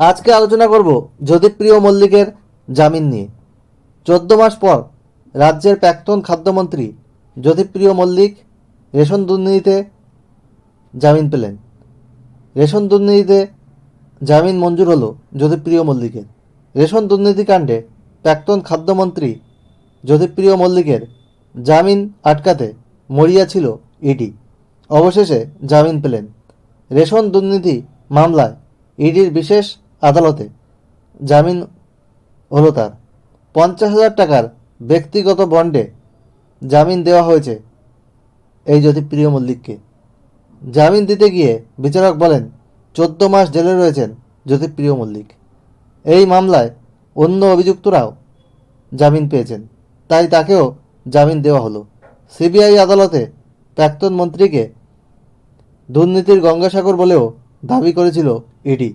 আজকে আলোচনা করব জ্যোতিপ্রিয় মল্লিকের জামিন নিয়ে। চোদ্দ মাস পর রাজ্যের প্রাক্তন খাদ্যমন্ত্রী জ্যোতিপ্রিয় মল্লিক রেশন দুর্নীতিতে জামিন পেলেন। রেশন দুর্নীতিতে জামিন মঞ্জুর হলো জ্যোতিপ্রিয় মল্লিকের। রেশন দুর্নীতিকাণ্ডে প্রাক্তন খাদ্যমন্ত্রী জ্যোতিপ্রিয় মল্লিকের জামিন আটকাতে মরিয়া ছিল ইডি। অবশেষে জামিন পেলেন। রেশন দুর্নীতি মামলায় ইডির বিশেষ আদালতে। জামিন হলো তার। পঞ্চাশ হাজার টাকার ব্যক্তিগত বন্ডে জামিন দেওয়া হয়েছে এই জ্যোতিপ্রিয় মল্লিককে। জামিন দিতে গিয়ে বিচারক বলেন, চোদ্দ মাস জেলে রয়েছেন জ্যোতিপ্রিয় মল্লিক। এই মামলায় অন্য অভিযুক্তরাও জামিন পেয়েছেন। তাই তাকেও জামিন দেওয়া হলো। সিবিআই আদালতে প্রাক্তন মন্ত্রীকে দুর্নীতির গঙ্গাসাগর বলেও দাবি করেছিল ইডি।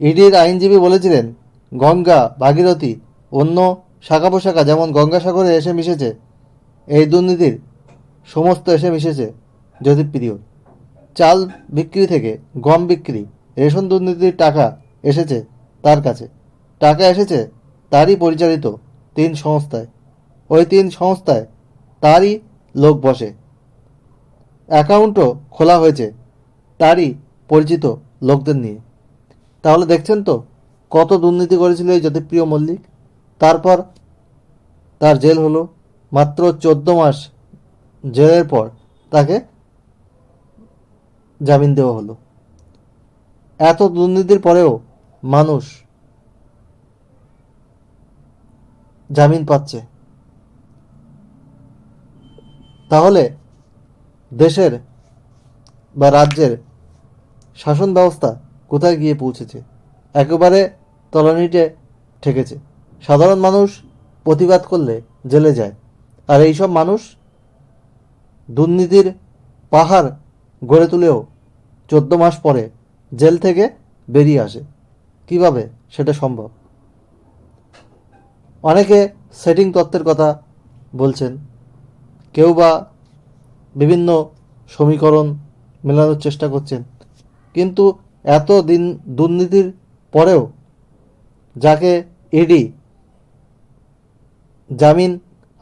ইডির আইনজীবী বলেছিলেন, গঙ্গা, ভাগীরথী, অন্য শাখা পোশাখা যেমন গঙ্গাসাগরে এসে মিশেছে, এই দুর্নীতির সমস্ত এসে মিশেছে জ্যোতিপ্রিয়। চাল বিক্রি থেকে গম বিক্রি, রেশন দুর্নীতির টাকা এসেছে তার কাছে। টাকা এসেছে তারই পরিচালিত তিন সংস্থায়। ওই তিন সংস্থায় তারই লোক বসে। অ্যাকাউন্টও খোলা হয়েছে তারই পরিচিত লোকদের নিয়ে। তাহলে দেখছেন তো, কত দুর্নীতি করেছিল এই জ্যোতিপ্রিয় মল্লিক। তারপর তার জেল হলো মাত্র চোদ্দ মাস জেলের পর তাকে জামিন দেওয়া হলো। এত দুর্নীতির পরেও মানুষ জামিন পাচ্ছে। তাহলে দেশের বা রাজ্যের শাসন ব্যবস্থা কোথায় গিয়ে পৌঁছেছে? একেবারে তলানিতে ঠেকেছে। সাধারণ মানুষ প্রতিবাদ করলে জেলে যায়। আর এইসব মানুষ দুর্নীতির পাহাড় গড়ে তুলেও চোদ্দ মাস পরে জেল থেকে বেরিয়ে আসে। কীভাবে সেটা সম্ভব? অনেকে সেটিং তত্ত্বের কথা বলছেন। কেউ বা বিভিন্ন সমীকরণ মেলানোর চেষ্টা করছেন। কিন্তু এত দিন দুর্নীতির পরেও যাকে ইডি জামিন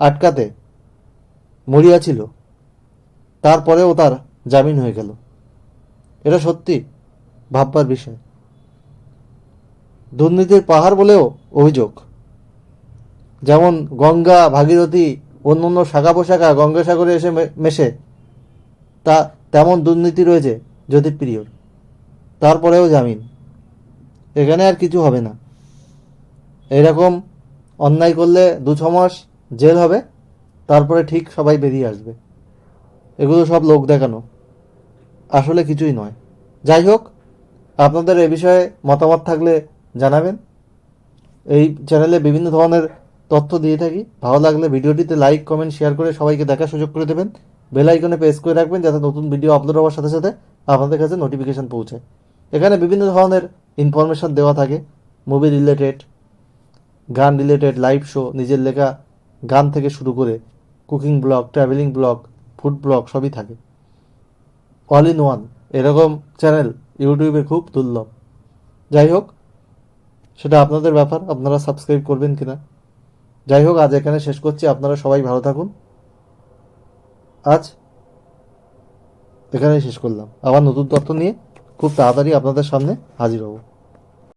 আটকাতে মরিয়া ছিল, তারপরেও তার জামিন হয়ে গেল। এটা সত্যি ভাববার বিষয়। দুর্নীতির পাহাড় বলেও অভিযোগ। যেমন গঙ্গা, ভাগীরথী অন্য শাখা পোশাখা গঙ্গাসাগরে এসে মেশে, তা তেমন দুর্নীতি রয়েছে যদি জ্যোতিপ্রিয়র। তারপরেও জামিন। এখানে আর কিছু হবে না। এরকম অন্যায় করলে দু ছ মাস জেল হবে, তারপরে ঠিক সবাই বেরিয়ে আসবে। এগুলো সব লোক দেখানো। আসলে কিছুই নয়। যাই হোক, আপনাদের এ বিষয়ে মতামত থাকলে জানাবেন। এই চ্যানেলে বিভিন্ন ধরনের তথ্য দিয়ে থাকি। ভালো লাগলে ভিডিওটিতে লাইক, কমেন্ট, শেয়ার করে সবাইকে দেখার সুযোগ করে দেবেন। বেল আইকনে প্রেস করে রাখবেন যাতে নতুন ভিডিও আপলোড হওয়ার সাথে সাথে আপনাদের কাছে নোটিফিকেশান পৌঁছায়। এখানে বিভিন্ন ধরনের ইনফরমেশন দেওয়া থাকে মুভি রিলেটেড গান রিলেটেড লাইভ শো নিজের লেখা গান থেকে শুরু করে cooking blog travelling blog food blog সবই থাকে। অল ইন ওয়ান এরকম চ্যানেল ইউটিউবে খুব দুর্লভ। যাই হোক, সেটা আপনাদের ব্যাপার, আপনারা সাবস্ক্রাইব করবেন কিনা। যাই হোক, আজ এখানে শেষ করছি, আপনারা সবাই ভালো থাকুন। আজ এখানেই শেষ করলাম। আবার নতুন তথ্য নিয়ে খুব তাড়াতাড়ি আপনাদের সামনে হাজির হব।